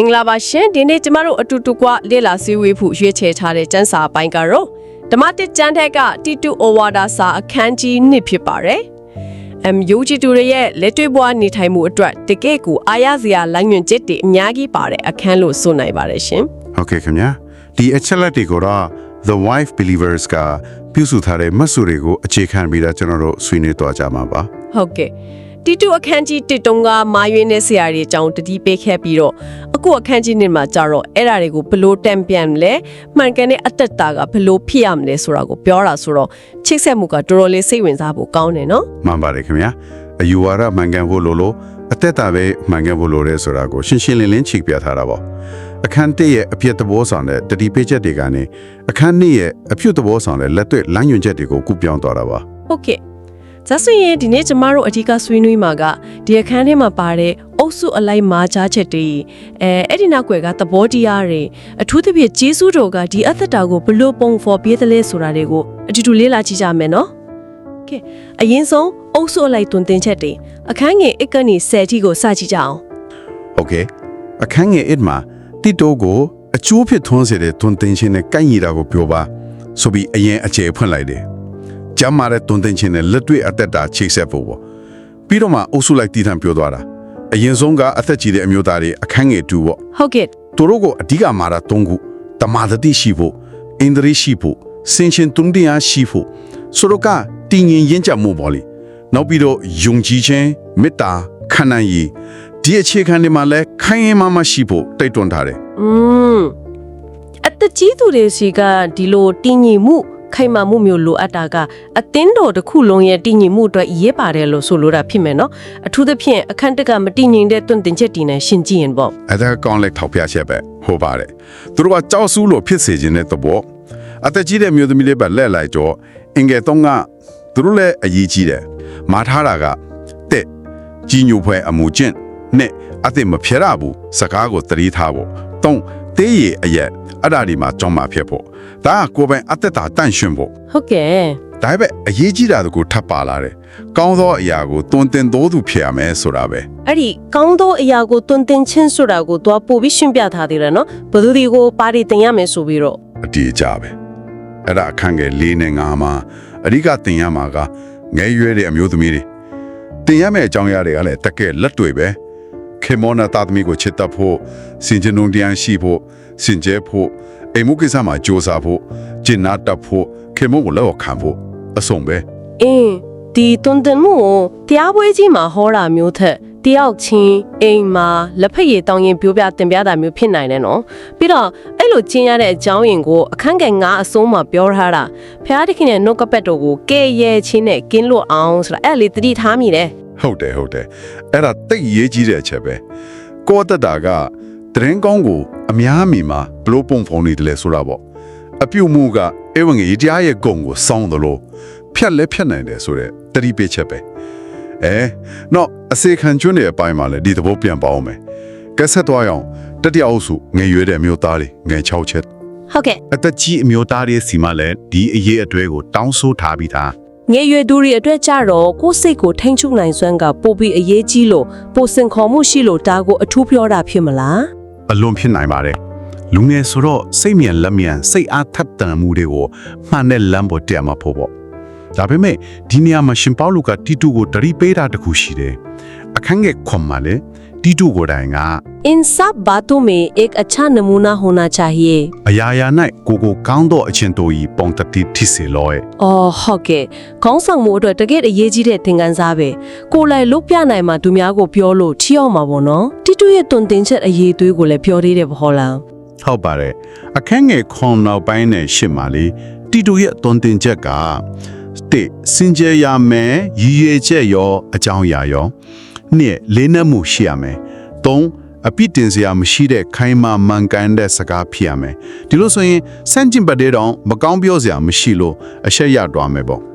င်္ဂလာပါရှင်ဒီနေ့ကျမတို့အတူတူကလေ့လာစည်းဝေးဖို့ရွေးချယ်ထားတဲ့ကျမ်းစာပိုင်းကတော့ဓမ္မတစ်ကျမ်းထက်ကတီတူအိုဝါဒစာအခန်းကြီး1ဖြစ်ပါတယ်အမ်ယူဂျီတူရရဲ့လက်တွေ့ဘဝနေထိုင်မှုအတွက်တကယ့်ကိုအားရစရာလမ်းညွှန်ချက်တွေအများကြီးပါတဲ့အခန်းလို့ဆိုနိုင်ပါတယ်ရှင်ဟုတ်ကဲ့ခင်ဗျာဒီအချက်လက်တွေကိုတော့ The Wife Believers ကပြုစုထားတဲ့မတ်စုတွေကိုအခြေခံပြီးတော့ကျွန်တော်တို့ဆွေးနွေးသွားကြမှာပါဟုတ်ကဲ့ တီတူအခန်းကြီး1တုန်းကမာရွေးနေဆရာတွေအကြောင်းတတိပေးခဲ့ပြီးတော့အခုအခန်းကြီး1မှာကြတော့အဲ့ဓာတွေကိုဘလို့တံပြန်မလဲမှန်ကန်တဲ့အတ္တတာကဘလို့ဖြစ်ရမလဲဆိုတာကိုပြောတာဆိုတော့ချိတ်ဆက်မှုကတော်တော်လေးစိတ်ဝင်စားဖို့ကောင်းတယ်နော်မှန်ပါတယ်ခင်ဗျာအယူဝါဒမှန်ကန်ဖို့လိုလို့အသက်တာပဲမှန်ကန်ဖို့လိုတယ်ဆိုတာကိုရှင်းရှင်းလင်းလင်းချိပြထားတာပေါ့အခန်းတစ်ရဲ့အပြည့်သဘောဆောင်တဲ့တတိပေးချက်တွေကနေအခန်းနှစ်ရဲ့အပြုတ်သဘောဆောင်တဲ့လက်တွေ့လမ်းညွှန်ချက်တွေကိုကုပြောင်းသွားတာပါဟုတ်ကဲ့ ဇက်ဆွေရဲ့ဒီနေ့ကျမတို့အဓိကဆွေးနွေးမှာကဒီအခန်းထဲမှာပါတဲ့အုပ်စုအလိုက်မာချချက်တွေအဲအဲ့ဒီနောက်ွယ်ကသဘောတရားတွေအထူးသဖြင့်ဂျေဆုတော်ကဒီအသက်တာကိုဘလို့ပုံဖော်ပြသလဲဆိုတာတွေကိုအတူတူလေ့လာကြည့်ကြမယ်နော်။ကဲအရင်ဆုံးအုပ်စုအလိုက်တွင်တင်ချက်တွေအခန်းငယ်1ကနေ10ထိကိုစကြည့်ကြအောင်။ Okay အခန်းငယ်1မှာတိတိုးကိုအချိုးဖြစ်ထွန်းစေတဲ့တွင်တင်ခြင်းနဲ့ကိုက်ညီတာကိုပြောပါဆိုပြီးအရင်အခြေဖွင့်လိုက်တယ်။ ကျမ်းမာတဲ့တွန်တင်ခြင်းနဲ့လက်တွေ့အသက်တာချိတ်ဆက်ဖို့ပေါ့ပြီးတော့မှအုပ်စုလိုက်တည်ထံပြောသွားတာအရင်ဆုံးကအသက်ကြီးတဲ့အမျိုးသားတွေအခန်းငယ်2ပေါ့ဟုတ်ကဲ့သူတို့ကိုအဓိကမာတာ၃ခုတမာတတိရှိဖို့အင်ဒရိရှိဖို့စင်ရှင်တွန်းတရားရှိဖို့ဆိုတော့ကတည်ငြိမ်ရင့်ကြမှုပေါ့လေနောက်ပြီးတော့ယုံကြည်ခြင်းမေတ္တာခန္ဓာရည်ဒီအခြေခံတွေမှာလည်းခိုင်ရင်မမရှိဖို့တိုက်တွန်းထားတယ်อืมအသက်ကြီးသူတွေစီကဒီလိုတည်ငြိမ်မှု ခိုင်မာမှုမျိုးလိုအပ်တာကအသင်းတော်တစ်ခုလုံးရဲ့တည်ငြိမ်မှုအတွက်အရေးပါတယ်လို့ဆိုလိုတာဖြစ်မယ်နော်အထူးသဖြင့်အခန့်တက်ကမတည်ငြိမ်တဲ့တွန့်တင်ချက်တည်နေရှင်းကြည့်ရင်ပေါ့အဲ့ဒါကောင်းလက်ထောက်ပြချက်ပဲဟုတ်ပါတယ်သူတို့ကကြောက်စူးလို့ဖြစ်စေခြင်းတဲ့သဘောအသက်ကြီးတဲ့မျိုးသမီးလေးပဲလက်လိုက်တော့အင်္ဂေသုံးကသူတို့လည်းအရေးကြီးတယ်မာထားတာကတဲ့ကြီးညိုဖွဲအမှုကျင့်နဲ့အသက်မဖြရဘူးစကားကိုသတိထားဖို့တုံးတေးရအရက် အဲ့ဒါဒီမှာကြောင်းမှာဖြစ်ဖို့ဒါကကိုယ်ပိုင်အသက်တာတန့်ရှင်းဖို့ဟုတ်ကဲ့ဒါပေမဲ့အရေးကြီးတာတကူထပ်ပါလာတယ်ကောင်းသောအရာကိုတွင်တင်တော်သူဖြစ်ရမယ်ဆိုတာပဲအဲ့ဒီကောင်းသောအရာကိုတွန့်တင်ခြင်းဆိုတာကိုသွားပို့ပြီးရှင်းပြထားသေးတယ်နော်ဘယ်သူတွေကိုပါရီတင်ရမယ်ဆိုပြီးတော့အတီးအကြပဲအဲ့ဒါအခန့်ငယ်၄နဲ့၅မှာအဓိကတင်ရမှာကငယ်ရွယ်တဲ့အမျိုးသမီးတွေတင်ရမယ့်အကြောင်းအရာတွေကလည်းတကယ်လက်တွေ့ပဲခေမောနာတာသမီကိုချစ်တတ်ဖို့စင်ကြုံတရားရှိဖို့ စင်ကြဲဖို့အိမ်မှုကိစ္စမှာကြိုးစားဖို့ကျင့်နာတတ်ဖို့ခေမောကိုလောက်ခံဖို့အဆုံးပဲအင်းဒီတွန့်တင်မှုကိုတရားပွဲကြီးမှာဟောတာမျိုးထက်တယောက်ချင်းအိမ်မှာလက်ဖက်ရည်တောင်းရင်ပြောပြတင်ပြတာမျိုးဖြစ်နိုင်တယ်နော်ပြီးတော့အဲ့လိုကျင်းရတဲ့အကြောင်းရင်ကိုအခန်းငယ်ငါအဆုံးမှာပြောထားတာဖျားတခင်ရဲ့နှုတ်ကပတ်တော်ကိုကဲရဲချင်းနဲ့ကင်းလွတ်အောင်ဆိုတာအဲ့လေတတိထားမိတယ်ဟုတ်တယ်ဟုတ်တယ်အဲ့ဒါတိတ်ရေးကြီးတဲ့အချက်ပဲကိုယ့်အသက်တာက တရင်ကောင်းကိုအများမီမှာဘလို့ပုံဖုံနေတယ်လဲဆိုတာပေါ့အပြုတ်မှုကဧဝံဂေလိတရားရဲ့ဂုံကိုစောင်းသလိုဖြတ်လဲဖြတ်နိုင်တယ်ဆိုတဲ့တတိပိချက်ပဲအဲတော့အစေခံကျွန်းတဲ့အပိုင်းမှာလည်းဒီသဘောပြန်ပါအောင်မယ်ကက်ဆက်သွားရအောင်တတိယအုပ်စုငယ်ရွယ်တဲ့မျိုးသားတွေငယ်6ချက်ဟုတ်ကဲ့အသက်ကြီးအမျိုးသားတွေစီမှာလည်းဒီအရေးအတွေ့ကိုတောင်းဆိုထားပြီးသားငယ်ရွယ်သူတွေအတွက်ကြတော့ကိုယ်စိတ်ကိုထိန်းချုပ်နိုင်စွမ်းကပိုပြီးအရေးကြီးလို့ပိုစင်ခေါ်မှုရှိလို့ဒါကိုအထူးပြောတာဖြစ်မလား အလွန်ဖြစ်နိုင်ပါတယ်လူငယ်ဆိုတော့စိတ်မြန်လက်မြန်စိတ်အားထက်သန်မှုတွေကိုမှန်တဲ့လမ်းပေါ်တက်မှာဖို့ပေါ့ဒါပေမဲ့ဒီနေရာမှာရှင်ပေါလုကတီတူကိုတရိပေးတာတခုရှိတယ်အခန်းငယ်ခွန်မှာလေတီတူကိုယ်တိုင်က इन सब बातों में एक अच्छा नमूना होना चाहिए အရာရာ၌ကိုကိုကောင်းသောအချင်းတို့ဤပုံတတိထိစေလောရဲ့ အော်ဟုတ်ကဲ့ခေါင်းဆောင်မှုအတွက်တကယ်အရေးကြီးတဲ့သင်ခန်းစာပဲကိုယ်လိုက်လုတ်ပြနိုင်မှာသူများကိုပြောလို့ထီအောင်မှာပေါ့နော်တီ တူရဲ့တွန်တင်ချက်အရေးသွေးကိုလည်းပြောသေးတယ်ပေါ့လားဟုတ်ပါတယ်အခန်းငယ်ခွန်နောက်ပိုင်းနဲ့ရှစ်မှာလေတီတူရဲ့တွန်တင်ချက်ကတစ်စင်ကြယ်ရမယ်ရည်ရွယ်ချက်ရောအကြောင်းအရာရောနှစ်လေးနက်မှုရှိရမယ်သုံးအပြစ်တင်စရာမရှိတဲ့ခိုင်မာမှန်ကန်တဲ့စကားဖြစ်ရမယ်ဒီလိုဆိုရင်စန့်ကျင်ဘက်တဲ့တော့မကောင်းပြောစရာမရှိလို့အရှက်ရသွားမယ်ပေါ့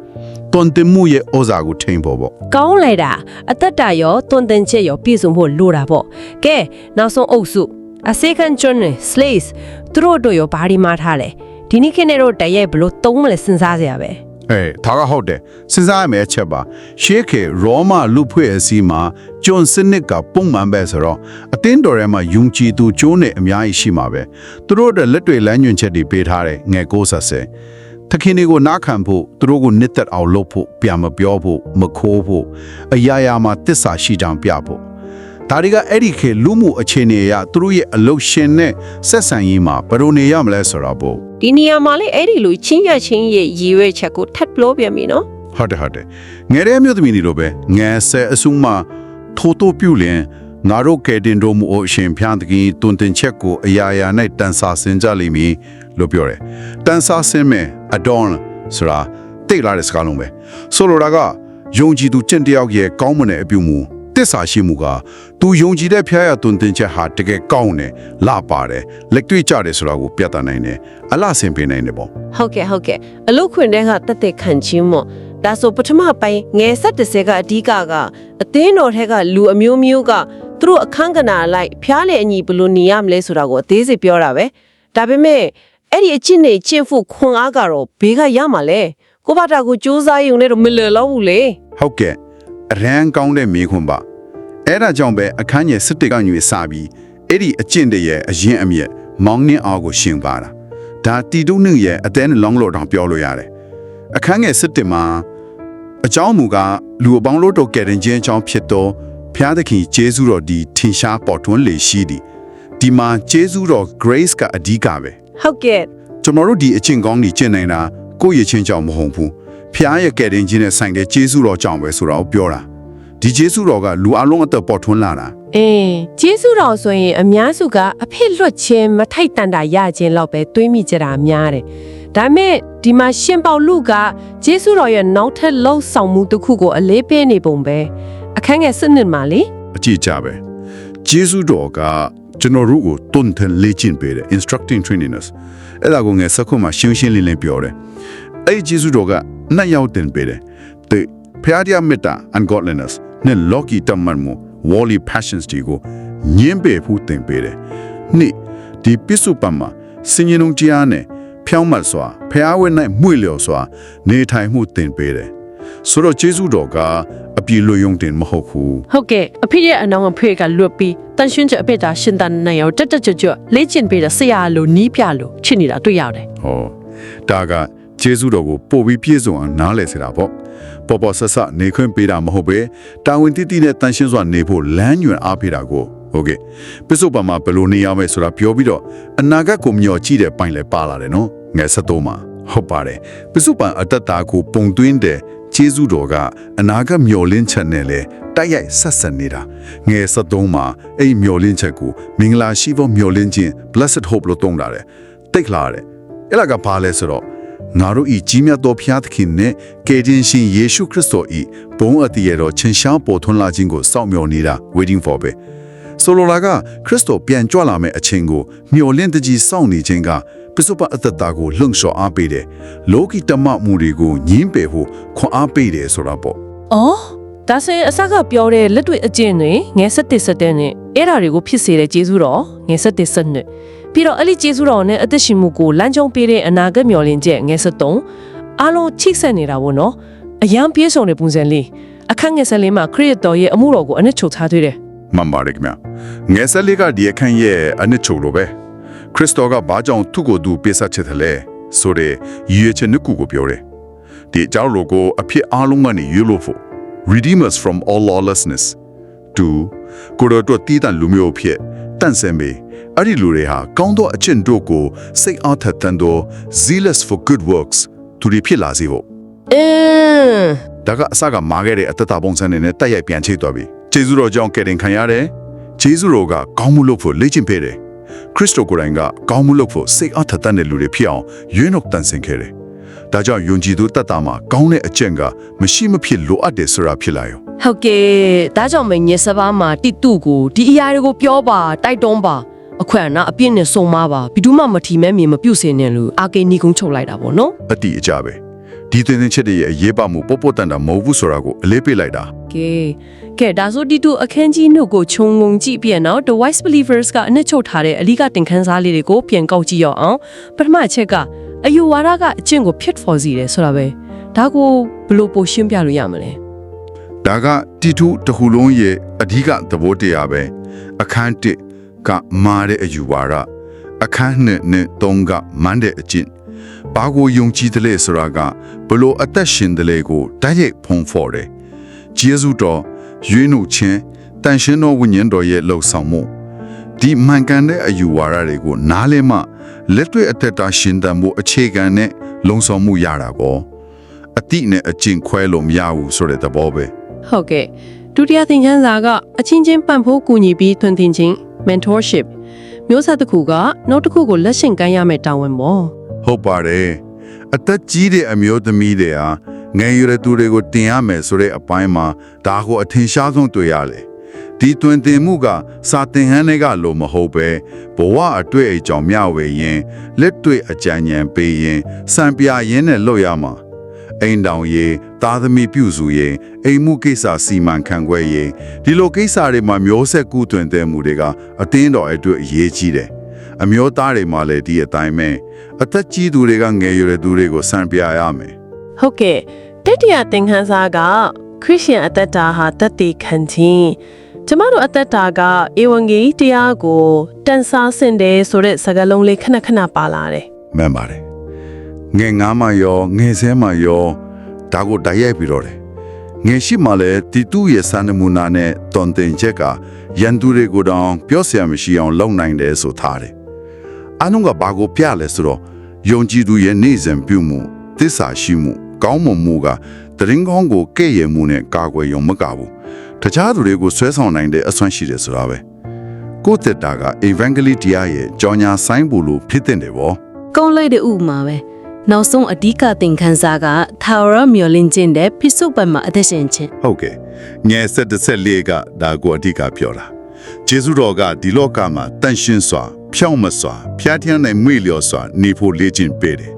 တွန်တင်မှုရဲ့ဩဇာကိုထိန်ဖို့ပေါ့ကောင်းလိုက်တာအသက်တာရောတွန်တင်ချက်ရောပြည့်စုံဖို့လိုတာပေါ့ကဲနောက်ဆုံးအုပ်စုအစေခံကျွန်းနဲ့ slaves သူတို့တို့ရောဘာဒီမှာထားလဲဒီနေ့ခေတ်နဲ့တော့တရက်ဘလို့သုံးမလဲစဉ်းစားစရာပဲအေးဒါကဟုတ်တယ်စဉ်းစားရမယ့်အချက်ပါရှေးခေရောမလူဖွဲ့အစည်းမှာဂျွန်စနစ်ကပုံမှန်ပဲဆိုတော့အတင်းတော်ထဲမှာယုံကြည်သူကျိုးနဲ့အများကြီးရှိမှာပဲသူတို့ရဲ့လက်တွေလမ်းညွှန်ချက်တွေပေးထားတယ်ငယ်ကိုဆက်ဆယ် သခင်တွေကိုနားခံဖို့သူတို့ကိုနှစ်သက်အောင်လုပ်ဖို့ပြန်မပြောဖို့မခိုးဖို့အရာရာမှာတစ္ဆာရှိကြောင်ပြဖို့ဒါတွေကအဲ့ဒီခေလူမှုအခြေအနေအရသူတို့ရဲ့အလုရှင်နဲ့ဆက်ဆံရေးမှာဘယ်လိုနေရမလဲဆိုတော့ဘို့ဒီနေရာမှာလေအဲ့ဒီလိုချင်းရချင်းရဲ့ရည်ရွယ်ချက်ကိုထပ်ပြောပြန်ပြီနော်ဟုတ်တယ်ဟုတ်တယ်ငယ်တဲ့မြို့သမီးတွေလိုပဲငယ်ဆဲအစုမှထိုးတိုးပြုလင် ငါတို့ကဲတင်တို့မူအရှင်ဖျားတကြီးတွင်တင်ချက်ကိုအရာရာနဲ့တန်ဆာဆင်ကြလိမ့်မည်လို့ပြောတယ်တန်ဆာဆင်မဲ့ adorn ဆိုတာတိတ်လာတဲ့စကားလုံးပဲဆိုလိုတာကယုံကြည်သူကျင့်တယောက်ရဲ့ကောင်းမွန်တဲ့အပြုမူတစ္ဆာရှိမှုကသူယုံကြည်တဲ့ဖျားရတွင်တင်ချက်ဟာတကယ်ကောင်းတယ်လှပါတယ်လက်တွေ့ကြတယ်ဆိုတာကိုပြသနိုင်တယ်အလှဆင်ပေးနိုင်တယ်ပေါ့ဟုတ်ကဲ့ဟုတ်ကဲ့အလုတ်ခွင်တဲ့ကတက်တဲ့ခံချင်းမို့ဒါဆိုပထမပိုင်းငယ်ဆက်တစ်ဆယ်ကအဓိကကအသင်းတော်ထက်ကလူအမျိုးမျိုးက သူတို့အခန်းကဏ္ဍလိုက်ဖျားလေအညီဘယ်လိုနေရမလဲဆိုတာကိုအသေးစိတ်ပြောတာပဲဒါပေမဲ့အဲ့ဒီအချင်းနေချင်းဖို့ခွန်အားကတော့ဘေးကရမှာလဲကိုဘာတာကိုစူးစမ်းရုံနဲ့တော့မလည်တော့ဘူးလေဟုတ်ကဲ့အရန်ကောင်းတဲ့မိခွန်းပါအဲ့ဒါကြောင့်ပဲအခန်းငယ်စစ်တေကညွေစပြီးအဲ့ဒီအကျင့်တရဲ့အရင်အမြက်မောင်းနှင်းအောင်ကိုရှင်းပါတာဒါတီတုနှင့်ရဲ့အသေးနဲ့လောင်းလို့တောင်ပြောလို့ရတယ်အခန်းငယ်စစ်တေမှာအကြောင်းမူကားလူအပေါင်းလို့တော့ကဲတင်ချင်းအကြောင်းဖြစ်တော့ ဖျားသခင်ဂျေဇုတော်ဒီထင်ရှားပေါ်ထွန်းလေရှိသည်ဒီမှာဂျေဇုတော် grace ကအဓိကပဲဟုတ်ကဲ့ကျွန်တော်တို့ဒီအချင်းကောင်းကြီးကျင့်နေတာကိုယ့်ရဲ့ချင်းကြောင့်မဟုတ်ဘူးဖျားရဲ့ကဲတင်ချင်းနဲ့ဆိုင်တဲ့ဂျေစုတော်ကြောင့်ပဲဆိုတာကိုပြောတာဒီဂျေစုတော်ကလူအလုံးအသက်ပေါ်ထွန်းလာတာအင်းကျေးဇူးတော်ဆိုရင်အများစုကအဖြစ်လွတ်ခြင်းမထိုက်တန်တာရခြင်းလောက်ပဲတွေးမိကြတာများတယ်။ဒါမဲ့ဒီမှာရှင်ပေါလုကကျေးဇူးတော်ရဲ့နောက်ထပ်လှုပ်ဆောင်မှုတစ်ခုကိုအလေးပေးနေပုံပဲ အခန်းငယ်စနစ်မှာလေအကြည့်ကြပဲဂျေစုတော်ကကျွန်တော်တို့ကိုတွန်းထန်လေ့ကျင့်ပေးတယ် instructing trainers အဲ့ဒါကိုငယ်စခုမှရှင်းရှင်းလင်းလင်းပြောတယ်အဲ့ဒီဂျေစုတော်ကနှစ်ယောက်တင်ပေးတယ်တဲ့ဖျားတရားမေတ္တာ ungodliness နဲ့ lucky တမန်မှု worldly passions တီကိုညင်းပယ်ဖို့တင်ပေးတယ်နှစ်ဒီပစ္စုပန်မှာစင်ရင်ုံကြားနဲ့ဖြောင်းမှတ်စွာဖျားဝဲ၌မှု့လျော်စွာနေထိုင်မှုတင်ပေးတယ် ဆိုတော့ဂျေစုတော်ကအပြည့်လွယုံတင်မဟုတ်ဘူးဟုတ်ကဲ့အဖေရဲ့အနောင်အဖေကလွတ်ပြီးတန်ရှင်းချက်အဖေတာရှင်တန်နိုင်ရောတက်တက်ကြွကြွလေ့ကျင့်ပေးတဲ့ဆရာလိုနီးပြလိုချစ်နေတာတွေ့ရတယ်ဟောဒါကကျေးဇူးတော်ကိုပို့ပြီးပြည့်စုံအောင်နားလည်စေတာပေါ့ပေါ်ပေါ်ဆက်ဆက်နေခွင့်ပေးတာမဟုတ်ပဲတာဝန်တိတိနဲ့တန်ရှင်းစွာနေဖို့လမ်းညွှန်အားပေးတာကိုဟုတ်ကဲ့ပစ္စုပန်မှာဘယ်လိုနေရမလဲဆိုတာပြောပြီးတော့အနာဂတ်ကိုမျှော်ကြည့်တဲ့ပိုင်လည်းပါလာတယ်နော်ငယ်ဆက်တော့မှာဟုတ်ပါတယ်ပစ္စုပန်အတ္တတာကိုပုံသွင်းတဲ့ ကျေးဇူးတော်ကအနာဂတ်မျှော်လင့်ချက်နဲ့လေတိုက်ရိုက်ဆက်ဆက်နေတာငယ်ဆက်တော့မှာအဲ့ဒီမျှော်လင့်ချက်ကိုမင်္ဂလာရှိဖို့မျှော်လင့်ခြင်း blessed hope လို့တုံးတာတယ်တိတ်လာတယ်အဲ့ဒါကဘာလဲဆိုတော့ငါတို့ဤကြီးမြတ်သောဘုရားသခင်နဲ့ကယ်တင်ရှင်ယေရှုခရစ်တော်ဤဘုန်းအတည်ရတော်ချင်းရှားပေါ်ထွန်းလာခြင်းကိုစောင့်မျှော်နေတာ waiting for ပဲဆိုလိုလာကခရစ်တော်ပြန်ကြွလာမယ့်အချိန်ကိုမျှော်လင့်တကြီးစောင့်နေခြင်းက ပစ္စုပန်အတ္တတာကိုလှုံ့ဆော်အားပေးတယ်လောကီတမမှုတွေကိုညင်းပယ်ဖို့ခွန်အားပေးတယ်ဆိုတာပေါ့။အော်ဒါဆိုရင်အစကပြောတဲ့လက်တွေ့အကျင့်တွေငယ်ဆက်တစ်ဆက်တဲ့နဲ့အဲ့ဓာတွေကိုဖြစ်စေတဲ့ကျေးဇူးတော်ငယ်ဆက်တစ်ဆက်နဲ့ပြီးတော့အဲ့ဒီကျေးဇူးတော်နဲ့အသက်ရှင်မှုကိုလမ်းကြောင်းပေးတဲ့အနာဂတ်မျှော်လင့်ချက်ငယ်ဆက်သုံးအားလုံးချိတ်ဆက်နေတာပေါ့နော်။အရန်ပြေဆုံးတဲ့ပုံစံလေးအခန်းငယ်ဆက်လေးမှာခရစ်တော်ရဲ့အမှုတော်ကိုအနစ်ချုပ်ထားသေးတယ်မှန်ပါတယ်ခင်ဗျငယ်ဆက်လေးကဒီအခန်းရဲ့အနှစ်ချုပ်လိုပဲ ခရစ်တော်ကဘာကြောင့်သူ့ကိုယ်သူပေးဆက်ချစ်တယ်လဲဆိုတဲ့ရည်ရွယ်ချက်နှစ်ခုကိုပြောတယ်ဒီအကြောင်းလိုကိုအဖြစ်အားလုံးကနေရွေးလို့ဖို့ redeem us from all lawlessness to ကိုယ်တော်တို့တည်တံလူမျိုးဖြစ်တန့်စင်ပေအဲ့ဒီလူတွေဟာကောင်းသောအကျင့်တို့ကိုစိတ်အားထက်သန်သော zealous for good works သူတွေဖြစ်လာစေဖို့။အင်းဒါကအစကမာခဲ့တဲ့အတ္တတာပုံစံနဲ့နဲ့တက်ရိုက်ပြန်ချိတ်သွားပြီဂျေဇုတော်ကြောင့်ကယ်တင်ခံရတယ်ဂျေဇုတော်ကကောင်းမှုလုပ်ဖို့လေ့ကျင့်ပေးတယ် ခရစ်တော်ကိုယ်တိုင်ကကောင်းမှုလုပ်ဖို့စိတ်အားထက်သန်တဲ့လူတွေဖြစ်အောင်ရွေးနှုတ်တန်ဆင်ခဲ့တယ်ဒါကြောင့်ယုံကြည်သူတတ်တာမှာကောင်းတဲ့အကျင့်ကမရှိမဖြစ်လိုအပ်တယ်ဆိုတာဖြစ်လာရောဟုတ်ကဲ့ဒါကြောင့်မညစပါးမှာတိတုကိုဒီအရာတွေကိုပြောပါတိုက်တွန်းပါအခွင့်အနာအပြည့်နဲ့စုံမပါဘီဒူးမှမထီမဲမြေမပြုတ်စင်နဲ့လို့အာကေနီကုန်းချုပ်လိုက်တာပေါ့နော်အတိအကျပဲ ဒီသင်္သင်ချက်တွေရဲ့အရေးပါမှုပို့ပို့တန်တာမဟုတ်ဘူးဆိုတာကိုအလေးပေးလိုက်တာကဲကဲဒါဆိုဒီတုအခန်းကြီးနှုတ်ကိုခြုံငုံကြည့်ပြီးတော့ The Wise Believers ကအနှစ်ချုပ်ထားတဲ့အလီကတင်ခန်းစားလေးတွေကိုပြန်ကောက်ကြည့်ရအောင်ပထမအချက်ကအယူဝါဒကအကျင့်ကို fit for စီတယ်ဆိုတာပဲဒါကိုဘယ်လိုပိုရှင်းပြလို့ရမလဲဒါကတီထုတစ်ခုလုံးရဲ့အဓိကသဘောတရားပဲအခန်း1ကမာတဲ့အယူဝါဒအခန်း2နဲ့3ကမန်းတဲ့အကျင့် ဘာကိုယုံကြည်တယ်လဲဆိုတာကဘလို့အသက်ရှင်တယ်လဲကိုတိုက်ရိုက်ဖုံးဖော်တယ်ဂျေဇုတော်ရွေးနှုတ်ခြင်းတန်ရှင်းသောဝိညာဉ်တော်ရဲ့လှုပ်ဆောင်မှုဒီမှန်ကန်တဲ့အယူဝါဒတွေကိုနားလည်မှလက်တွေ့အသက်တာရှင်သန်မှုအခြေခံနဲ့လုံဆောင်မှုရတာပေါ့အတိနဲ့အကျင့်ခွဲလို့မရဘူးဆိုတဲ့သဘောပဲဟုတ်ကဲ့ဒုတိယသင်ခန်းစာကအချင်းချင်းပံ့ပိုးကူညီပြီးထွန်းသင်ခြင်း mentorship မျိုးဆက်တစ်ခုကနောက်တစ်ခုကိုလက်ရှင်ကမ်းရမယ့်တာဝန်ပေါ့ ဟုတ်ပါတယ်အသက်ကြီးတဲ့အမျိုးသမီးတွေဟာငယ်ရွယ်သူတွေကိုတင်ရမယ်ဆိုတဲ့အပိုင်းမှာဒါကိုအထင်ရှားဆုံးတွေ့ရတယ်ဒီတွင်တင်မှုကစာသင်ဟန်းတွေကလို့မဟုတ်ပဲဘဝအတွေ့အကြုံမျှဝေရင်လက်တွေ့အကြံဉာဏ်ပေးရင်စံပြရင်းနဲ့လွတ်ရမှာအိမ်တောင်ရေးသားသမီးပြုစုရေးအိမ်မှုကိစ္စစီမံခန့်ခွဲရေးဒီလိုကိစ္စတွေမှာမျိုးဆက်ကူးတွင်တဲ့မှုတွေကအတင်းတော်အတွက်အရေးကြီးတယ် အမျိုးသားတွေမှာလည်းဒီအတိုင်းပဲအသက်ကြီးသူတွေကငယ်ရွယ်သူတွေကိုစံပြရမယ်ဟုတ်ကဲ့တတိယသင်ခန်းစာကခရစ်ယာန်အသက်တာဟာတသက်ခံခြင်းကျမတို့အသက်တာကဧဝံဂေလိတရားကိုတန်ဆာဆင်တယ်ဆိုတဲ့စကားလုံးလေးခဏခဏပါလာတယ်မှန်ပါတယ်ငယ်ငါးမှရောငယ်ဆဲမှရောဒါကိုတိုက်ရိုက်ပြီးတော့တယ်ငယ်ရှိမှလည်းတီတူရဲ့စံနမူနာနဲ့တွန်တင်ချက်ကရန်သူတွေကိုတောင်ပြောစရာမရှိအောင်လုပ်နိုင်တယ်ဆိုထားတယ် အနုံကဘာကိုပြလဲဆိုတော့ယုံကြည်သူရဲ့နေစဉ်ပြုမှုသစ္စာရှိမှု ကောင်းမွန်မှုကတရင်ကောင်းကိုကဲ့ရဲ့မှုနဲ့ကာကွယ်ရုံမကဘူးတခြားသူတွေကိုဆွဲဆောင်နိုင်တဲ့အစွမ်းရှိတယ်ဆိုတာပဲကိုယ့်တက်တာက evangelion တရားရဲ့ကြောင်ညာဆိုင်ဖို့လို့ဖြစ်တဲ့တယ်ဗောကုန်းလိုက်တဲ့ဥပမာပဲနောက်ဆုံးအဓိကသင်ခန်းစာကထာဝရမျောလင့်ခြင်းတဲ့ဖိစုပတ်မှာအသက်ရှင်ခြင်းဟုတ်ကဲ့ငယ်ဆက်တစ်ဆက်လေးကဒါကိုအဓိကပြောတာဂျေဇုတော်ကဒီလောကမှာတန်ရှင်းစွာ ဖြောင့်မစွာဖျားထျမ်းနိုင်မွေလျော်စွာနေဖို့လေ့ကျင့်ပေးတယ်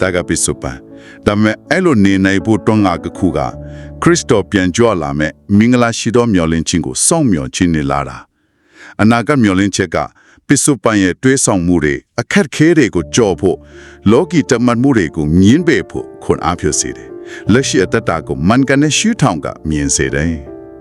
ဒါကပိစုပန်ဒါပေမဲ့အဲ့လိုနေနိုင်ဖို့တွန်းငါကခုကခရစ်တော်ပြန်ကြွလာမဲ့မင်္ဂလာရှိသောမျော်လင့်ခြင်းကိုစောင့်မျှော်ခြင်းနေလာတာအနာဂတ်မျော်လင့်ချက်ကပိစုပန်ရဲ့တွေးဆောင်မှုတွေအခက်ခဲတွေကိုကြော်ဖို့လောကီတမတ်မှုတွေကိုမြင်ပေဖို့ခွန်အားဖြစ်စေတယ်လက်ရှိအတ္တတာကိုမန်ကန်တဲ့ရှုထောင်ကမြင်စေတယ်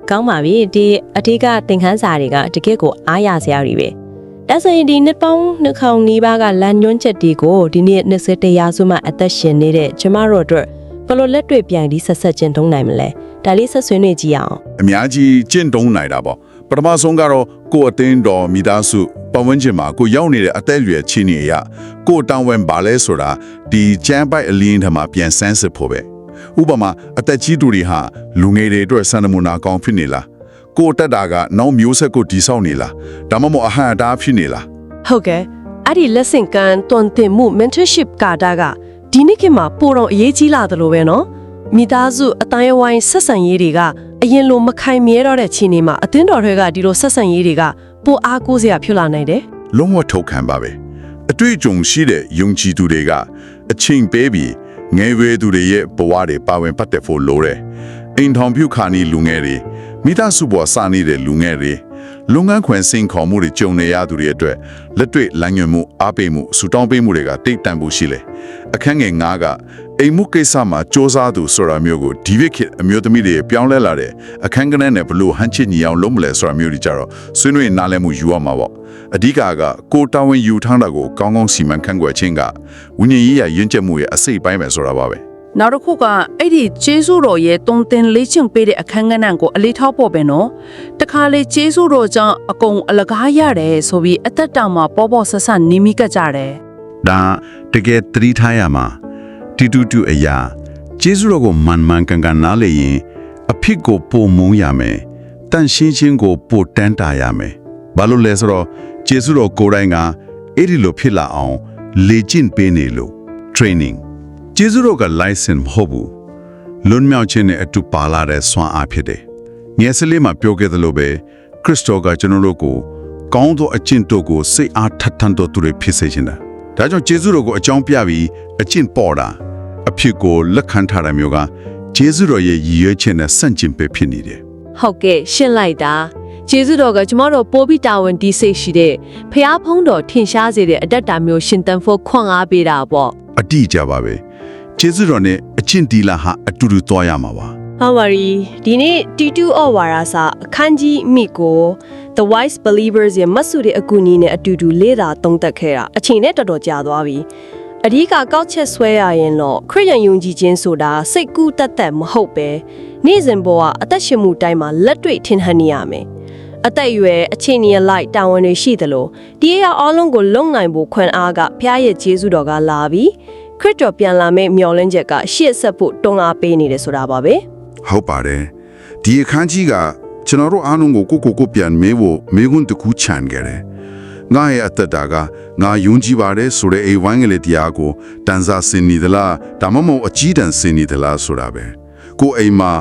ကောင်းပါပြီဒီအထက်ကသင်ခန်းစာတွေကတကယ့်ကိုအားရစရာတွေပဲ ဒါဆိုရင်ဒီနှစ်ပေါင်းနှစ်ခေါင်နီးပါးကလမ်းညွှန်းချက်တွေကိုဒီနေ့20တရားစုမှအသက်ရှင်နေတဲ့ကျမတို့အတွက်ဘယ်လိုလက်တွေ့ပြန်ပြီးဆက်ဆက်ကျင့်သုံးနိုင်မလဲဒါလေးဆက်ဆွေးနွေးကြည့်အောင်အများကြီးကျင့်သုံးနိုင်တာပေါ့ပထမဆုံးကတော့ကိုယ်အသင်းတော်မိသားစုပတ်ဝန်းကျင်မှာကိုရောက်နေတဲ့အသက်အရွယ်ချင်းနေရကိုယ်တောင်းဝင်ပါလဲဆိုတာဒီကျမ်းပိုက်အလင်းထမှာပြန်ဆန်းစစ်ဖို့ပဲဥပမာအသက်ကြီးသူတွေဟာလူငယ်တွေအတွက်စံနမူနာကောင်းဖြစ်နေလား ကိုယ်တက်တာကနောက်မျိုးဆက်ကိုတိဆောက်နေလားဒါမှမဟုတ်အဟံအတားဖြစ်နေလားဟုတ်ကဲ့အဲ့ဒီလက်ဆင့်ကမ်းတွန်တင်မှု mentorship ကာတာကဒီနေ့ခေတ်မှာပိုတော့အရေးကြီးလာတယ်လို့ပဲနော်မိသားစုအတိုင်းအဝိုင်းဆက်ဆံရေးတွေကအရင်လိုမခိုင်မြဲတော့တဲ့ချိန်တွေမှာအသင်းတော်တွေကဒီလိုဆက်ဆံရေးတွေကပိုအားကိုးစရာဖြစ်လာနိုင်တယ်လုံးဝထုတ်ခံပါပဲအတွေ့အကြုံရှိတဲ့ယုံကြည်သူတွေကအချိန်ပေးပြီးငယ်ရွယ်သူတွေရဲ့ဘဝတွေပါဝင်ပတ်သက်ဖို့လိုတယ်အိမ်ထောင်ပြုခါနီလူငယ်တွေ မိသားစုပေါ်စနေတဲ့လူငယ်တွေလုပ်ငန်းခွင်စင်ခေါ်မှုတွေကြုံနေရသူတွေအတွက်လက်တွေ့လမ်းညွှန်မှုအားပေးမှုစူတောင်းပေးမှုတွေကတိတ်တန့်ဖို့ရှိလေအခန်းငယ်9ကအိမ်မှုကိစ္စမှာစ조사သူဆိုတာမျိုးကိုဒီဝိခေတ်အမျိုးသမီးတွေပြောင်းလဲလာတဲ့အခန်းကဏ္ဍနဲ့ဘလို့ဟန်ချစ်ညီအောင်လုပ်မလဲဆိုတာမျိုးတွေကြတော့ဆွေးနွေးနားလည်မှုယူရမှာပေါ့အဓိကကကိုတာဝန်ယူထားတာကိုကောင်းကောင်းစီမံခန့်ခွဲခြင်းကဝိညာဉ်ရေးရရင့်ကျက်မှုရဲ့အစိတ်ပိုင်းပဲဆိုတာပါပဲ နောက်တစ်ခုကအဲ့ဒီကျေးဇူးတော်ရဲ့တုံတင်လေးချင်ပေးတဲ့အခန်းကဏ္ဍကိုအလေးထားဖို့ပဲနော်တခါလေကျေးဇူးတော်ကြောင့်အကုန်အလကားရတယ်ဆိုပြီးအသက်တာမှာပေါ်ပေါ်ဆဆနီးမိကကြတယ်ဒါတကယ်သတိထားရမှာတီတူတူအရာကျေးဇူးတော်ကိုမန်မန်ကန်ကန်နားလေရင်အဖြစ်ကိုပုံမုံရမယ်တန်ရှင်းချင်းကိုပိုတန်းတာရမယ်ဘာလို့လဲဆိုတော့ကျေးဇူးတော်ကိုယ်တိုင်ကအဲ့ဒီလိုဖြစ်လာအောင်လေ့ကျင့်ပေးနေလို့ training ကျေးဇူးတော်က license မဟုတ်ဘူးလွန်မြောက်ခြင်းနဲ့အတူပါလာတဲ့ဆွမ်းအားဖြစ်တယ်ငယ်စလေးမှာပြောခဲ့သလိုပဲခရစ်တော်ကကျွန်တော်တို့ကိုကောင်းသောအကျင့်တို့ကိုစိတ်အားထက်ထန်တော်သူတွေဖြစ်စေခြင်းတာဒါကြောင့်ကျေးဇူးတော်ကိုအကြောင်းပြပြီးအကျင့်ပေါ်တာအဖြစ်ကိုလက်ခံထားတဲ့မျိုးကကျေးဇူးတော်ရဲ့ရည်ရွယ်ချက်နဲ့ဆန့်ကျင်ဘက်ဖြစ်နေတယ်ဟုတ်ကဲ့ရှင်းလိုက်တာကျေးဇူးတော်ကကျမတို့ပိုးပြီးတာဝန်တီးစိတ်ရှိတဲ့ဖះဖုံးတော်ထင်ရှားစေတဲ့အတ္တတာမျိုးရှင်တန်ဖို့ခွန်အားပေးတာပေါ့။အတိအကျပါပဲ ကျေးဇူးတော်နဲ့အချင်းဒီလာဟာအတူတူသွားရမှာပါဟောပါရီဒီနေ့တီတူအော်ဝါရာစာအခန်းကြီးမိကို The Wise Believers ရဲ့မတ်စုတဲ့အကူအညီနဲ့အတူတူလေ့လာသုံးသပ်ခဲ့တာအချိန်နဲ့တော်တော်ကြာသွားပြီအဓိကကောက်ချက်ဆွဲရရင်တော့ခရစ်ယာန်ယုံကြည်ခြင်းဆိုတာစိတ်ကူးတက်တက်မဟုတ်ပဲနေ့စဉ်ဘဝအသက်ရှင်မှုတိုင်းမှာလက်တွေ့ထင်ဟန်နေရမယ်အသက်အရွယ်အချိန်ကြီးလိုက်တာဝန်တွေရှိသလိုဒီအရာအလုံးကိုလုံနိုင်ဖို့ခွင့်အားကဖျားရဲ့ဂျေဇုတော်ကလာပြီး ခရစ်တော်ပြန်လာမယ့်မျှော်လင့်ချက်ကရှေ့ဆက်ဖို့တွန်းအားပေးနေတယ်ဆိုတာပါပဲဟုတ်ပါတယ်ဒီအခန်းကြီးကကျွန်တော်တို့အားလုံးကိုကိုကိုကိုပြန်မေးဖို့မေးခွန်းတစ်ခုခြံခဲ့တယ်ငါရဲ့အသက်တာကငါယုံကြည်ပါတယ်ဆိုတဲ့အေဝိုင်းကလေးတရားကိုတန်စာစင်နေသလားဒါမှမဟုတ်အကြီးတန်းစင်နေသလားဆိုတာပဲကိုအိမ်မှာ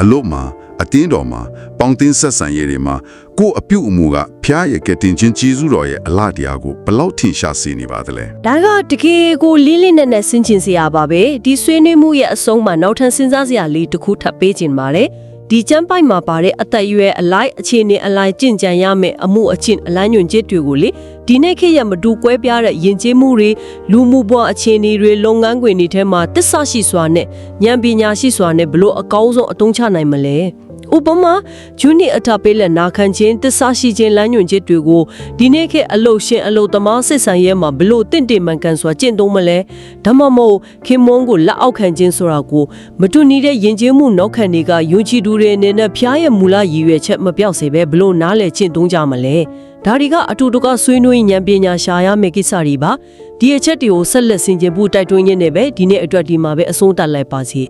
အလို့မှာအတင်းတော်မှာပေါင်းတင်းဆက်ဆံရေးတွေမှာ ကိုအပြုတ်အမူကဖျားရဲ့ကတင်ချင်းကြီးစုတော်ရဲ့အလားတရားကိုဘယ်လောက်ထင်ရှားစေနေပါသလဲဒါကတကယ်ကိုလေးလေးနက်နက်စဉ်းကျင်စရာပါပဲဒီဆွေးနွေးမှုရဲ့အဆုံးမှာနောက်ထပ်စဉ်းစားစရာလေးတစ်ခုထပ်ပေးခြင်းပါတယ်ဒီကျမ်းပိုက်မှာပါတဲ့အသက်အရွယ်အလိုက်အခြေအနေအလိုက်ကြင်ကြံရမယ်အမှုအချင်းအလန်းညွန်ချက်တွေကိုလေဒီနေ့ခေတ်ရမတူကွဲပြားတဲ့ယဉ်ကျေးမှုတွေလူမှုဘဝအခြေအနေတွေလုပ်ငန်းခွင်တွေထဲမှာတစ္ဆရှိစွာနဲ့ဉာဏ်ပညာရှိစွာနဲ့ဘလို့အကောင်းဆုံးအသုံးချနိုင်မလဲ ဥပမာဂျူနီအတာပေးလက်နာခံခြင်းတစ္ဆရှိခြင်းလမ်းညွှန်ချက်တွေကိုဒီနေ့ခေတ်အလုတ်ရှင်အလုတ်သမားစစ်ဆန်ရဲမှာဘလို့တင့်တယ်မှန်ကန်စွာကျင့်သုံးမလဲဒါမှမဟုတ်ခင်မွန်းကိုလက်အောက်ခံခြင်းဆိုတာကိုမတူညီတဲ့ယဉ်ကျေးမှုနောက်ခံတွေကယုံကြည်သူတွေအနေနဲ့ဖျားရဲ့မူလရည်ရွယ်ချက်မပြောက်စေပဲဘလို့နားလည်ကျင့်သုံးကြမလဲဒါတွေကအတူတကဆွေးနွေးဉာဏ်ပညာရှာရမယ့်ကိစ္စတွေပါဒီအချက်တွေကိုဆက်လက်ဆင်ခြင်ဖို့တိုက်တွန်းရင်းနဲ့ပဲဒီနေ့အတွက်ဒီမှာပဲအဆုံးသတ်လိုက်ပါစီ